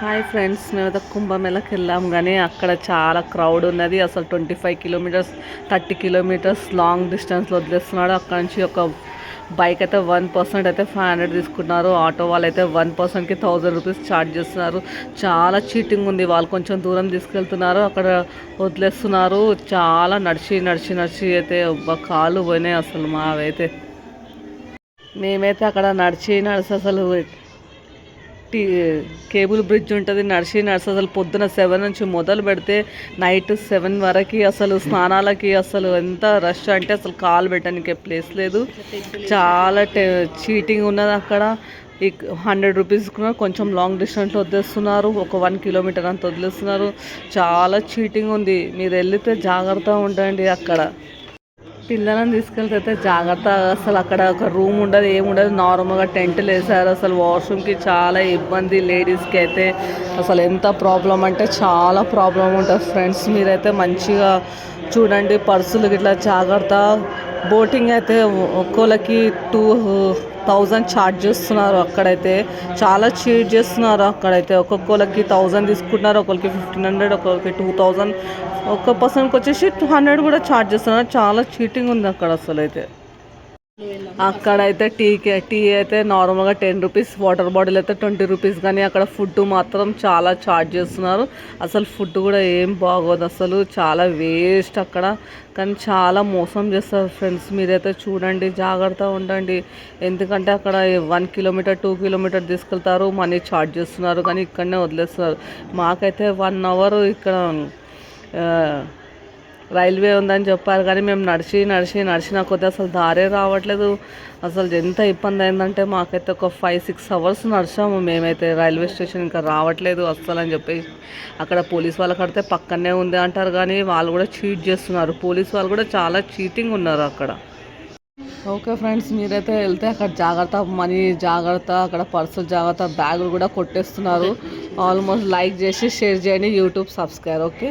Hi friends మేము కుంభమేళకి వెళ్ళాం కానీ అక్కడ చాలా క్రౌడ్ ఉన్నది. అసలు twenty five kilometres thirty kilometres long డిస్టెన్స్లో వదిలేస్తున్నాడు. అక్కడ నుంచి ఒక బైక్ అయితే వన్ పర్సెంట్ అయితే ఫైవ్ హండ్రెడ్ తీసుకున్నారు ఆటో వాళ్ళు అయితే వన్ పర్సెంట్కి థౌజండ్ రూపీస్ ఛార్జ్ చేస్తున్నారు. చాలా చీటింగ్ ఉంది. వాళ్ళు కొంచెం దూరం తీసుకెళ్తున్నారు. అక్కడ వదిలేస్తున్నారు. చాలా నడిచి నడిచి నడిచి అయితే ఒబ్బ కాళ్ళు పోయినాయి అసలు మావైతే. మేమైతే అక్కడ నడిచి నడిచి అసలు టీ కేబుల్ బ్రిడ్జ్ ఉంటుంది నడిచి నడిచి అసలు పొద్దున సెవెన్ నుంచి మొదలు పెడితే నైట్ సెవెన్ వరకు అసలు స్నానాలకి అసలు ఎంత రష్ అంటే అసలు కాలు పెట్టడానికి ప్లేస్ లేదు. చాలా చీటింగ్ ఉన్నది అక్కడ. ఈ హండ్రెడ్ రూపీస్ కూడా కొంచెం లాంగ్ డిస్టెన్స్లో వదిలేస్తున్నారు ఒక వన్ కిలోమీటర్ అంత వదిలేస్తున్నారు. చాలా చీటింగ్ ఉంది. మీరు వెళ్తే జాగ్రత్తగా ఉండండి అక్కడ. పిల్లలను తీసుకెళ్తే జాగ్రత్త అసలు అక్కడ ఒక రూమ్ ఉండదు ఏముండదు నార్మల్గా టెంట్లు వేసారు అసలు వాష్రూమ్కి చాలా ఇబ్బంది లేడీస్కి అయితే. అసలు ఎంత ప్రాబ్లం అంటే చాలా ప్రాబ్లం ఉంటుంది. ఫ్రెండ్స్ మీరైతే మంచిగా చూడండి పర్సులు ఇట్లా జాగ్రత్త. బోటింగ్ అయితే ఒక్కోళ్ళకి టూ థౌజండ్ ఛార్జ్ చేస్తున్నారు అక్కడైతే. చాలా చీట్ చేస్తున్నారు అక్కడైతే. ఒక్కొక్కరికి థౌజండ్ తీసుకుంటున్నారు ఒకరికి ఫిఫ్టీన్ హండ్రెడ్ ఒకరికి టూ థౌజండ్ ఒక్క పర్సన్కి వచ్చేసి టూ హండ్రెడ్ కూడా ఛార్జ్ చేస్తున్నారు. చాలా చీటింగ్ ఉంది అక్కడ అసలు అయితే అక్కడైతే టీకి టీ అయితే నార్మల్గా టెన్ రూపీస్ వాటర్ బాటిల్ అయితే ట్వంటీ రూపీస్ కానీ అక్కడ ఫుడ్ మాత్రం చాలా ఛార్జ్ చేస్తున్నారు. అసలు ఫుడ్ కూడా ఏం బాగోదు అసలు చాలా వేస్ట్ అక్కడ. కానీ చాలా మోసం చేస్తారు ఫ్రెండ్స్ మీరైతే చూడండి జాగ్రత్తగా ఉండండి. ఎందుకంటే అక్కడ వన్ కిలోమీటర్ టూ కిలోమీటర్ తీసుకెళ్తారు మనీ ఛార్జ్ చేస్తున్నారు కానీ ఇక్కడనే వదిలేస్తున్నారు. మాకైతే వన్ అవర్ ఇక్కడ రైల్వే ఉందని చెప్పారు కానీ మేము నడిచి నడిచి నడిచిన కొద్దీ అసలు దారే రావట్లేదు. అసలు ఎంత ఇబ్బంది అయిందంటే మాకైతే ఒక ఫైవ్ సిక్స్ అవర్స్ నడిచాము. మేమైతే రైల్వే స్టేషన్ ఇంకా రావట్లేదు అస్సలు అని చెప్పి. అక్కడ పోలీస్ వాళ్ళు కడితే పక్కనే ఉంది అంటారు కానీ వాళ్ళు కూడా చీట్ చేస్తున్నారు. పోలీస్ వాళ్ళు కూడా చాలా చీటింగ్ ఉన్నారు అక్కడ. ఓకే ఫ్రెండ్స్ మీరైతే వెళ్తే అక్కడ జాగ్రత్త మనీ జాగ్రత్త అక్కడ పర్సులు జాగ్రత్త బ్యాగులు కూడా కొట్టేస్తున్నారు. ఆల్మోస్ట్ లైక్ చేసి షేర్ చేయండి యూట్యూబ్ సబ్స్క్రైబ్ ఓకే